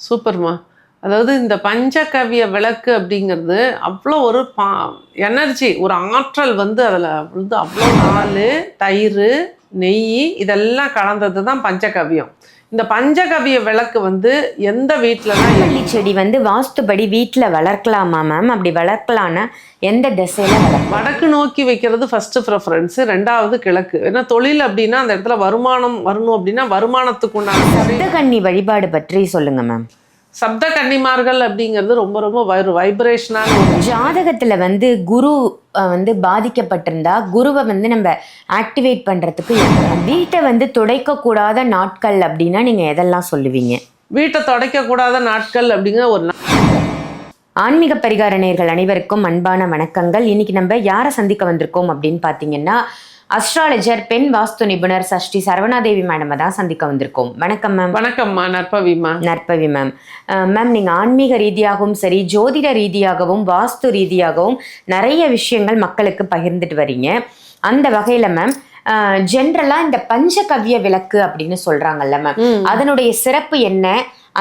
சூப்பர்மா. அதாவது இந்த பஞ்சகவிய விளக்கு அப்படிங்கிறது அவ்வளோ ஒரு பா எனர்ஜி ஒரு ஆற்றல் வந்து அதில் வந்து அவ்வளோ பால் தயிர் நெய் இதெல்லாம் கலந்தது தான் பஞ்சகவியம் இந்த பஞ்சகவிய விளக்கு வந்து எந்த வீட்டிலலாம் செடி வந்து வாஸ்துபடி வீட்டில் வளர்க்கலாமா மேம் அப்படி வளர்க்கலான்னா எந்த திசையில வளர்க்கலாம்? வடக்கு நோக்கி வைக்கிறது ஃபர்ஸ்ட் ப்ரிஃபரன்ஸு ரெண்டாவது கிழக்கு. ஏன்னா தொழில் அப்படின்னா அந்த இடத்துல வருமானம் வரணும் அப்படின்னா வருமானத்துக்கு உண்டான சப்தகன்னி வழிபாடு பற்றி சொல்லுங்க மேம் சப்த கன்னிமார்கள் அப்படிங்கிறது ரொம்ப ரொம்ப வைப்ரேஷனான ஜாதகத்துல வந்து குரு வந்து பாதிக்கப்பட்டிருந்தா குருவை வந்து நம்ம ஆக்டிவேட் பண்றதுக்கு என்ன? வீட்டை வந்து துடைக்க கூடாத நாட்கள் அப்படின்னா நீங்க எதெல்லாம் சொல்லுவீங்க? வீட்டை துடைக்கக்கூடாத நாட்கள் அப்படிங்கிற ஒரு ஆன்மீக பரிகார நேயர்கள் அனைவருக்கும் அன்பான வணக்கங்கள். இன்னைக்கு நம்ம யாரை சந்திக்க வந்திருக்கோம் அப்படின்னு பார்த்தீங்கன்னா அஸ்ட்ராலஜர் பெண் வாஸ்து நிபுணர் சஷ்டி சரவணாதேவி மேடமை தான் சந்திக்க வந்திருக்கோம். வணக்கம் மேம் வணக்கம்மா நற்பவிமா நற்பவி மேம் மேம் நீங்கள் ஆன்மீக ரீதியாகவும் சரி ஜோதிட ரீதியாகவும் வாஸ்து ரீதியாகவும் நிறைய விஷயங்கள் மக்களுக்கு பகிர்ந்துட்டு வரீங்க. அந்த வகையில் மேம் ஜென்ரலாக இந்த பஞ்சகவ்ய விளக்கு அப்படின்னு சொல்கிறாங்கல்ல மேம். அதனுடைய சிறப்பு என்ன?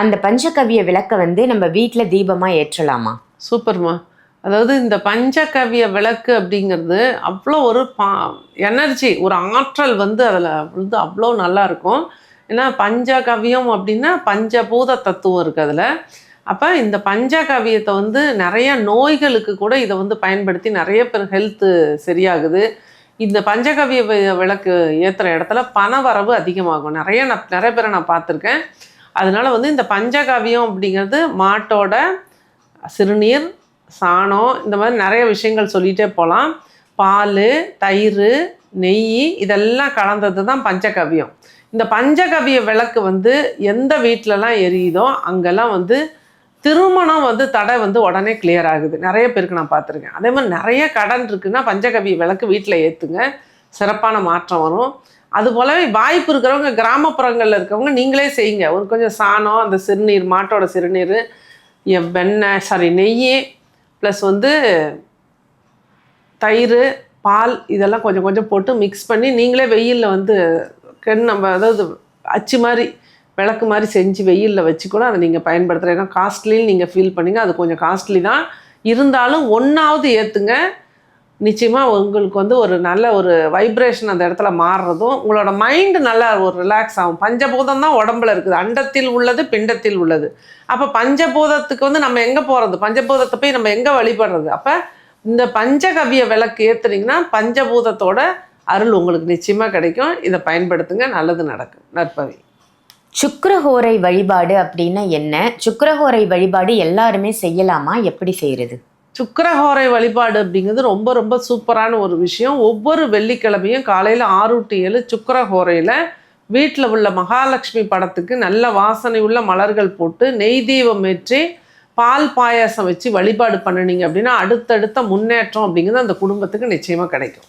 அந்த பஞ்சகவ்ய விளக்கை வந்து நம்ம வீட்டில் தீபமாக ஏற்றலாமா? சூப்பர்மா அதாவது இந்த பஞ்சகவிய விளக்கு அப்படிங்கிறது அவ்வளோ ஒரு பா எனர்ஜி ஒரு ஆற்றல் வந்து அதில் வந்து அவ்வளோ நல்லாயிருக்கும் ஏன்னா பஞ்சகவியம் அப்படின்னா பஞ்சபூத தத்துவம் இருக்குது அதில். அப்போ இந்த பஞ்சகவியத்தை வந்து நிறைய நோய்களுக்கு கூட இதை வந்து பயன்படுத்தி நிறைய பேர் ஹெல்த்து சரியாகுது. இந்த பஞ்சகவிய விளக்கு ஏற்றுற இடத்துல பண வரவு அதிகமாகும். நிறைய நான் நிறைய பேரை நான் பார்த்துருக்கேன். அதனால வந்து இந்த பஞ்சகவியம் அப்படிங்கிறது மாட்டோட சிறுநீர் சாணம் இந்த மாதிரி நிறைய விஷயங்கள் சொல்லிகிட்டே போகலாம் பால் தயிர் நெய் இதெல்லாம் கலந்தது தான் பஞ்சகவியம் இந்த பஞ்சகவிய விளக்கு வந்து எந்த வீட்டிலலாம் எரியுதோ அங்கெல்லாம் வந்து திருமணம் வந்து தடை வந்து உடனே கிளியர் ஆகுது. நிறைய பேருக்கு நான் பார்த்துருக்கேன். அதே மாதிரி நிறைய கடன் இருக்குன்னா பஞ்சகவிய விளக்கு வீட்டில் ஏற்றுங்க சிறப்பான மாற்றம் வரும். அது போலவே வாய்ப்பு இருக்கிறவங்க கிராமப்புறங்களில் இருக்கிறவங்க நீங்களே செய்யுங்க. ஒரு கொஞ்சம் சாணம் அந்த சிறுநீர் மாட்டோட சிறுநீர் எ- வெண்ணெய் சாரி நெய் ப்ளஸ் வந்து தயிர் பால் இதெல்லாம் கொஞ்சம் கொஞ்சம் போட்டு மிக்ஸ் பண்ணி நீங்களே வெயிலில் வந்து கெண் நம்ம அதாவது அச்சு மாதிரி விளக்கு மாதிரி செஞ்சு வெயிலில் வச்சு கூட அதை நீங்கள் பயன்படுத்துகிற ஏன்னா காஸ்ட்லின்னு நீங்கள் ஃபீல் பண்ணிங்க. அது கொஞ்சம் காஸ்ட்லி தான். இருந்தாலும் ஒன்றாவது ஏற்றுங்க நிச்சயமாக உங்களுக்கு வந்து ஒரு நல்ல ஒரு வைப்ரேஷன் அந்த இடத்துல மாறுறதும் உங்களோட மைண்டு நல்லா ஒரு ரிலாக்ஸ் ஆகும். பஞ்சபூதம் தான் உடம்புல இருக்குது. அண்டத்தில் உள்ளது பிண்டத்தில் உள்ளது. அப்போ பஞ்சபூதத்துக்கு வந்து நம்ம எங்கே போகிறது பஞ்சபூதத்தை போய் நம்ம எங்கே வழிபடுறது? அப்போ இந்த பஞ்சகவிய விளக்கு ஏற்றுனீங்கன்னா பஞ்சபூதத்தோட அருள் உங்களுக்கு நிச்சயமாக கிடைக்கும். இதை பயன்படுத்துங்க. நல்லது நடக்கும். நற்பவி. சுக்கரஹோரை வழிபாடு அப்படின்னா என்ன? சுக்கரஹோரை வழிபாடு எல்லாருமே செய்யலாமா? எப்படி செய்கிறது சுக்கரஹோரை வழிபாடு அப்படிங்கிறது ரொம்ப ரொம்ப சூப்பரான ஒரு விஷயம். ஒவ்வொரு வெள்ளிக்கிழமையும் காலையில் ஆறு டு ஏழு சுக்கரஹோரையில் வீட்டில் உள்ள மகாலட்சுமி படத்துக்கு நல்ல வாசனை உள்ள மலர்கள் போட்டு நெய் தீபம் ஏற்றி பால் பாயாசம் வச்சு வழிபாடு பண்ணுனீங்க அப்படின்னா அடுத்தடுத்த முன்னேற்றம் அப்படிங்கிறது அந்த குடும்பத்துக்கு நிச்சயமாக கிடைக்கும்.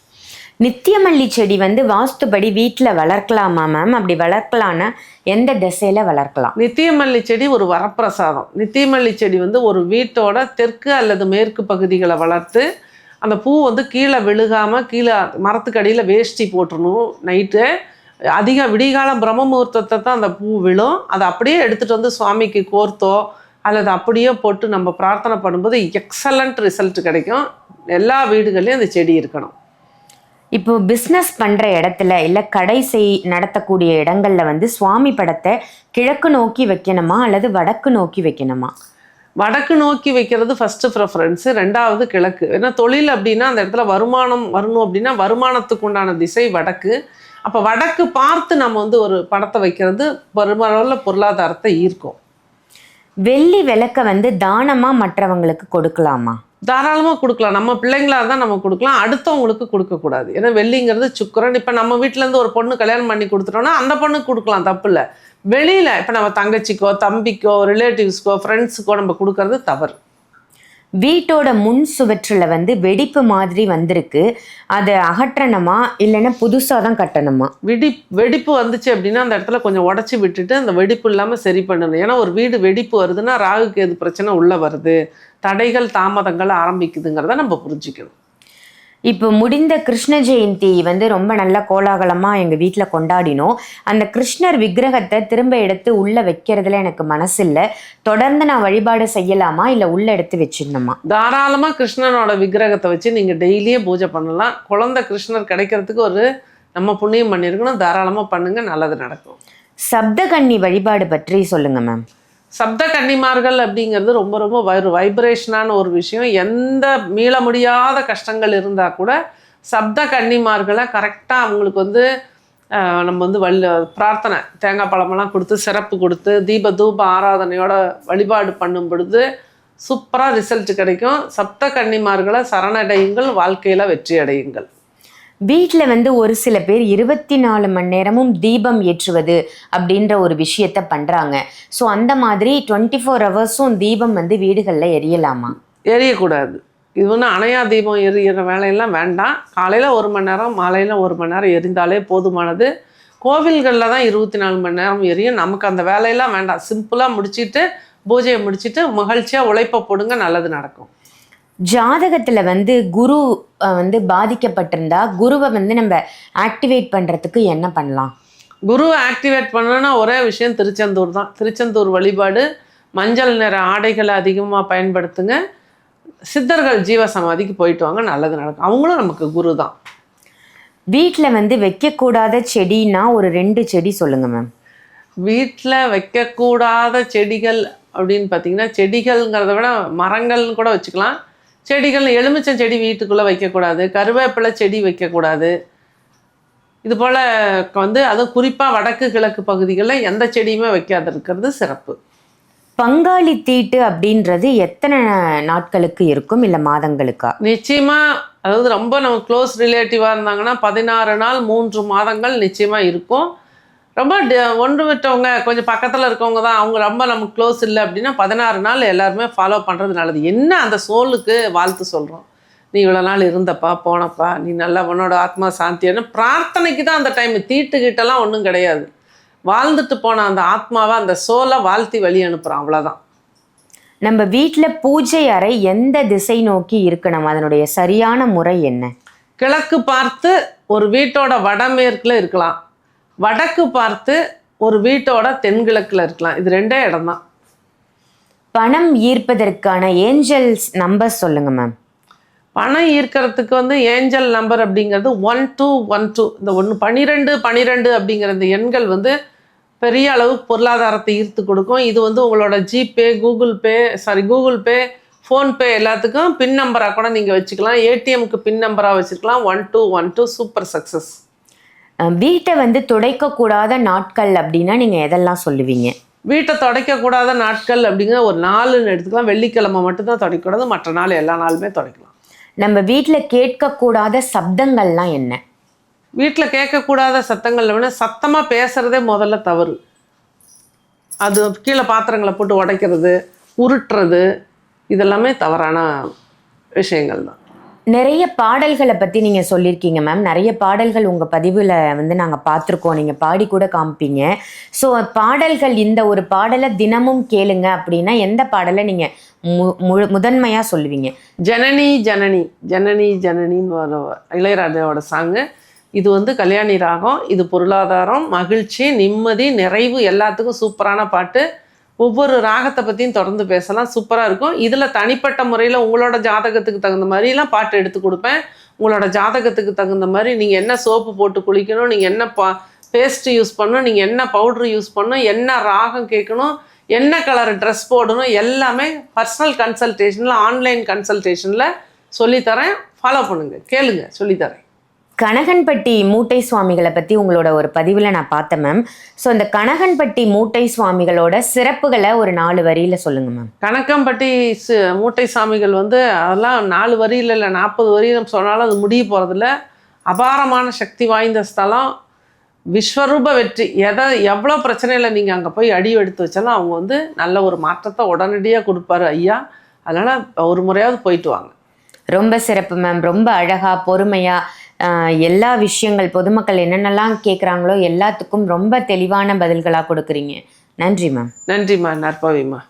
நித்தியமல்லி செடி வந்து வாஸ்துபடி வீட்டில் வளர்க்கலாமா மேம் அப்படி வளர்க்கலான்னா எந்த திசையில வளர்க்கலாம்? நித்தியமல்லி செடி ஒரு வரப்பிரசாதம். நித்தியமல்லி செடி வந்து ஒரு வீட்டோட தெற்கு அல்லது மேற்கு பகுதிகளை வளர்த்து அந்த பூ வந்து கீழே விழுகாமல் கீழே மரத்துக்கடியில் வேஷ்டி போட்டுடணும் நைட்டு அதிக விடிகாலம் பிரம்ம முகூர்த்தத்தை தான் அந்த பூ விழும். அதை அப்படியே எடுத்துகிட்டு வந்து சுவாமிக்கு கோர்த்தோ அல்லது அப்படியே போட்டு நம்ம பிரார்த்தனை பண்ணும்போது எக்ஸலண்ட் ரிசல்ட் கிடைக்கும். எல்லா வீடுகள்லேயும் அந்த செடி இருக்கணும். இப்போ பிஸ்னஸ் பண்ற இடத்துல இல்ல கடை செய் நடத்தக்கூடிய இடங்கள்ல வந்து சுவாமி படத்தை கிழக்கு நோக்கி வைக்கணுமா அல்லது வடக்கு நோக்கி வைக்கணுமா? வடக்கு நோக்கி வைக்கிறது ஃபஸ்ட்டு ப்ரிஃபரன்ஸு ரெண்டாவது கிழக்கு. ஏன்னா தொழில் அப்படின்னா அந்த இடத்துல வருமானம் வரணும் அப்படின்னா வருமானத்துக்கு உண்டான திசை வடக்கு. அப்போ வடக்கு பார்த்து நம்ம வந்து ஒரு படத்தை வைக்கிறது பெருமளவில் பொருளாதாரத்தை ஈர்க்கும். வெள்ளி விளக்க வந்து தானமா மற்றவங்களுக்கு கொடுக்கலாமா? தாராளமாக கொடுக்கலாம். நம்ம பிள்ளைங்களா தான் நம்ம கொடுக்கலாம். அடுத்தவங்களுக்கு கொடுக்கக்கூடாது ஏன்னா வெள்ளிங்கிறது சுக்கரன். இப்போ நம்ம வீட்டிலேருந்து ஒரு பொண்ணு கல்யாணம் பண்ணி கொடுத்துட்டோம்னா அந்த பொண்ணுக்கு கொடுக்கலாம். தப்பு இல்லை. வெளியில் இப்போ நம்ம தங்கச்சிக்கோ தம்பிக்கோ ரிலேட்டிவ்ஸ்க்கோ ஃப்ரெண்ட்ஸுக்கோ நம்ம கொடுக்கறது தவறு. வீட்டோட முன் சுவற்றில் வந்து வெடிப்பு மாதிரி வந்திருக்கு. அதை அகற்றணுமா? இல்லைன்னா புதுசாக தான் கட்டணுமா? வெடி வெடிப்பு வந்துச்சு அப்படின்னா அந்த இடத்துல கொஞ்சம் உடச்சி விட்டுட்டு அந்த வெடிப்பு இல்லாமல் சரி பண்ணணும். ஏன்னா ஒரு வீடு வெடிப்பு வருதுன்னா ராகுக்கு எது பிரச்சனை உள்ளே வருது. தடைகள் தாமதங்கள் ஆரம்பிக்குதுங்கிறத நம்ம புரிஞ்சுக்கணும். இப்போ முடிந்த கிருஷ்ண ஜெயந்தி வந்து ரொம்ப நல்ல கோலாகலமாக எங்கள் வீட்டில் கொண்டாடினோம். அந்த கிருஷ்ணர் விக்கிரகத்தை திரும்ப எடுத்து உள்ளே வைக்கிறதுல எனக்கு மனசு இல்லை தொடர்ந்து நான் வழிபாடு செய்யலாமா? இல்லை உள்ளே எடுத்து வச்சிடணுமா? தாராளமாக கிருஷ்ணனோட விக்கிரகத்தை வச்சு நீங்கள் டெய்லியே பூஜை பண்ணலாம். குழந்தை கிருஷ்ணர் கிடைக்கிறதுக்கு ஒரு நம்ம புண்ணியம் பண்ணியிருக்கணும் தாராளமாக பண்ணுங்க. நல்லது நடக்கும். சப்தகன்னி வழிபாடு பற்றி சொல்லுங்க மேம். சப்த கன்னிமார்கள் அப்படிங்கிறது ரொம்ப ரொம்ப ஒரு வைப்ரேஷனான ஒரு விஷயம். எந்த மீள முடியாத கஷ்டங்கள் இருந்தால் கூட சப்த கன்னிமார்களை கரெக்டாக அவங்களுக்கு வந்து நம்ம வந்து வல் பிரார்த்தனை தேங்காய் பழமெல்லாம் கொடுத்து சிறப்பு கொடுத்து தீப தூப ஆராதனையோட வழிபாடு பண்ணும் பொழுது சூப்பராக ரிசல்ட் கிடைக்கும். சப்த கன்னிமார்களை சரணடையுங்கள் வாழ்க்கையில் வெற்றி அடையுங்கள் வீட்டில் வந்து ஒரு சில பேர் இருபத்தி நாலு மணி நேரமும் தீபம் ஏற்றுவது அப்படின்ற ஒரு விஷயத்த பண்ணுறாங்க ஸோ அந்த மாதிரி டுவெண்ட்டி ஃபோர் ஹவர்ஸும் தீபம் வந்து வீடுகளில் எரியலாமா? எரியக்கூடாது. இது ஒன்றும் அணையா தீபம் எரியிற வேலையெல்லாம் வேண்டாம். காலையில் ஒரு மணி நேரம் மாலையில் ஒரு மணி நேரம் எரிந்தாலே போதுமானது. கோவில்களில் தான் இருபத்தி நாலு மணி நேரம் எரியும். நமக்கு அந்த வேலையெல்லாம் வேண்டாம். சிம்பிளாக முடிச்சிட்டு பூஜையை முடிச்சிட்டு மகிழ்ச்சியாக உழைப்ப போடுங்க நல்லது நடக்கும். ஜாதகத்தில் வந்து குரு வந்து பாதிக்கப்பட்டிருந்தா குருவை வந்து நம்ம ஆக்டிவேட் பண்ணுறதுக்கு என்ன பண்ணலாம்? குருவை ஆக்டிவேட் பண்ணணும்னா ஒரே விஷயம் திருச்செந்தூர் தான். திருச்செந்தூர் வழிபாடு மஞ்சள் நிற ஆடைகளை அதிகமாக பயன்படுத்துங்க. சித்தர்கள் ஜீவ சமாதிக்கு போயிட்டு வாங்க நல்லது நடக்கும். அவங்களும் நமக்கு குரு தான். வீட்டில் வந்து வைக்கக்கூடாத செடினா ஒரு ரெண்டு செடி சொல்லுங்க மேம் வீட்டில் வைக்கக்கூடாத செடிகள் அப்படின்னு பார்த்தீங்கன்னா செடிகள்ங்கிறத விட மரங்கள்னு கூட வச்சுக்கலாம். செடிகள் எலுமிச்சம் செடி வீட்டுக்குள்ளே வைக்கக்கூடாது கருவேப்பிலை செடி வைக்கக்கூடாது. இது போல் வந்து அதுவும் குறிப்பாக வடக்கு கிழக்கு பகுதிகளில் எந்த செடியுமே வைக்காது இருக்கிறது சிறப்பு. பங்காளி தீட்டு அப்படின்றது எத்தனை நாட்களுக்கு இருக்கும் இல்லை மாதங்களுக்கா? நிச்சயமாக அதாவது ரொம்ப நம்ம க்ளோஸ் ரிலேட்டிவாக இருந்தாங்கன்னா பதினாறு நாள் மூன்று மாதங்கள் நிச்சயமாக இருக்கும். ரொம்ப ஒன்று விட்டவங்க கொஞ்சம் பக்கத்தில் இருக்கவங்க தான் அவங்க ரொம்ப நமக்கு க்ளோஸ் இல்லை அப்படின்னா பதினாறு நாள் எல்லாருமே ஃபாலோ பண்ணுறது நல்லது. என்ன அந்த சோலுக்கு வாழ்த்து சொல்கிறோம் நீ இவ்வளோ நாள் இருந்தப்பா போனப்பா நீ நல்லா உன்னோட ஆத்மா சாந்தியான பிரார்த்தனைக்கு தான் அந்த டைம் தீட்டுக்கிட்டலாம் ஒன்றும் கிடையாது. வாழ்ந்துட்டு போன அந்த ஆத்மாவை அந்த சோலை வாழ்த்தி வழி அனுப்புகிறான் அவ்வளோதான் நம்ம வீட்டில் பூஜை அறை எந்த திசை நோக்கி இருக்கணும்? அதனுடைய சரியான முறை என்ன? கிழக்கு பார்த்து ஒரு வீட்டோட வடமேற்குல இருக்கலாம். வடக்கு பார்த்து ஒரு வீட்டோட தென்கிழக்குல இருக்கலாம். இது ரெண்டே இடம்தான். பணம் ஈர்ப்பதற்கான ஏஞ்சல்ஸ் நம்பர் சொல்லுங்க மேம். பணம் ஈர்க்கறதுக்கு வந்து ஏஞ்சல் நம்பர் அப்படிங்கிறது ஒன் டூ ஒன் டூ. இந்த ஒன்று பன்னிரெண்டு பன்னிரெண்டு அப்படிங்கிற இந்த எண்கள் வந்து பெரிய அளவு பொருளாதாரத்தை ஈர்த்து கொடுக்கும். இது வந்து உங்களோட GPay Google Pay sorry Google Pay PhonePe எல்லாத்துக்கும் பின் நம்பராக கூட நீங்கள் வச்சுக்கலாம். ஏடிஎம்க்கு பின் நம்பராக வச்சுக்கலாம். One two one two super success வீட்டை வந்து துடைக்கக்கூடாத நாட்கள் அப்படின்னா நீங்கள் எதெல்லாம் சொல்லுவீங்க? வீட்டை துடைக்கக்கூடாத நாட்கள் அப்படிங்கிற ஒரு நாலுன்னு எடுத்துக்கலாம். வெள்ளிக்கிழமை மட்டும்தான் துடைக்கக்கூடாது. மற்ற நாள் எல்லா நாளுமே துடைக்கலாம். நம்ம வீட்டில் கேட்கக்கூடாத சப்தங்கள்லாம் என்ன? வீட்டில் கேட்கக்கூடாத சத்தங்கள் வேணா சத்தமாக பேசுகிறதே முதல்ல தவறு. அது கீழே பாத்திரங்களை போட்டு உடைக்கிறது உருட்டுறது இதெல்லாமே தவறான விஷயங்கள் தான் நிறைய பாடல்களை பற்றி நீங்கள் சொல்லியிருக்கீங்க மேம் நிறைய பாடல்கள் உங்கள் பதிவில் வந்து நாங்கள் பார்த்துருக்கோம். நீங்கள் பாடி கூட காமிப்பீங்க. ஸோ பாடல்கள் இந்த ஒரு பாடலை தினமும் கேளுங்க அப்படின்னா எந்த பாடலை நீங்கள் மு முழு முதன்மையாக சொல்லுவீங்க? ஜனனி ஜனனி ஜனனி ஜனனின்னு ஒரு இளையராஜாவோட சாங்கு இது வந்து கல்யாணி ராகம் இது பொருளாதாரம் மகிழ்ச்சி நிம்மதி நிறைவு எல்லாத்துக்கும் சூப்பரான பாட்டு. ஒவ்வொரு ராகத்தை பற்றியும் தொடர்ந்து பேசலாம். சூப்பராக இருக்கும். இதில் தனிப்பட்ட முறையில் உங்களோட ஜாதகத்துக்கு தகுந்த மாதிரிலாம் பாட்டு எடுத்து கொடுப்பேன். உங்களோட ஜாதகத்துக்கு தகுந்த மாதிரி நீங்கள் என்ன சோப்பு போட்டு குளிக்கணும் நீங்கள் என்ன பா பேஸ்ட் யூஸ் பண்ணணும் நீங்கள் என்ன பவுட்ரு யூஸ் பண்ணணும் என்ன ராகம் கேட்கணும் என்ன கலர் ட்ரெஸ் போடணும் எல்லாமே பர்சனல் கன்சல்டேஷனில் ஆன்லைன் கன்சல்டேஷனில் சொல்லித்தரேன் ஃபாலோ பண்ணுங்கள் கேளுங்க. சொல்லித்தரேன் கனகன்பட்டி மூட்டை சுவாமிகளை பற்றி உங்களோட ஒரு பதிவில் நான் பார்த்தேன் மேம் ஸோ இந்த கனகன்பட்டி மூட்டை சுவாமிகளோட சிறப்புகளை ஒரு நாலு வரியில் சொல்லுங்கள் மேம் கணக்கம்பட்டி சு- மூட்டை சாமிகள் வந்து அதெல்லாம் நாலு வரியில் இல்லை நாற்பது வரியில் சொன்னாலும் அது முடிய போகிறதில்ல அபாரமான சக்தி வாய்ந்த ஸ்தலம். விஸ்வரூப வெற்றி. எதை எவ்வளோ பிரச்சனையில் நீங்கள் அங்கே போய் அடி எடுத்து வச்சாலும் அவங்க வந்து நல்ல ஒரு மாற்றத்தை உடனடியாக கொடுப்பாரு ஐயா. அதனால் ஒரு முறையாவது போயிட்டு வாங்க. ரொம்ப சிறப்பு மேம் ரொம்ப அழகா பொறுமையா ஆஹ், எல்லா விஷயங்கள் பொதுமக்கள் என்னென்னலாம் கேட்குறாங்களோ எல்லாத்துக்கும் ரொம்ப தெளிவான பதில்களாக கொடுக்குறீங்க. நன்றி மேம் நன்றிம்மா நற்பவிம்மா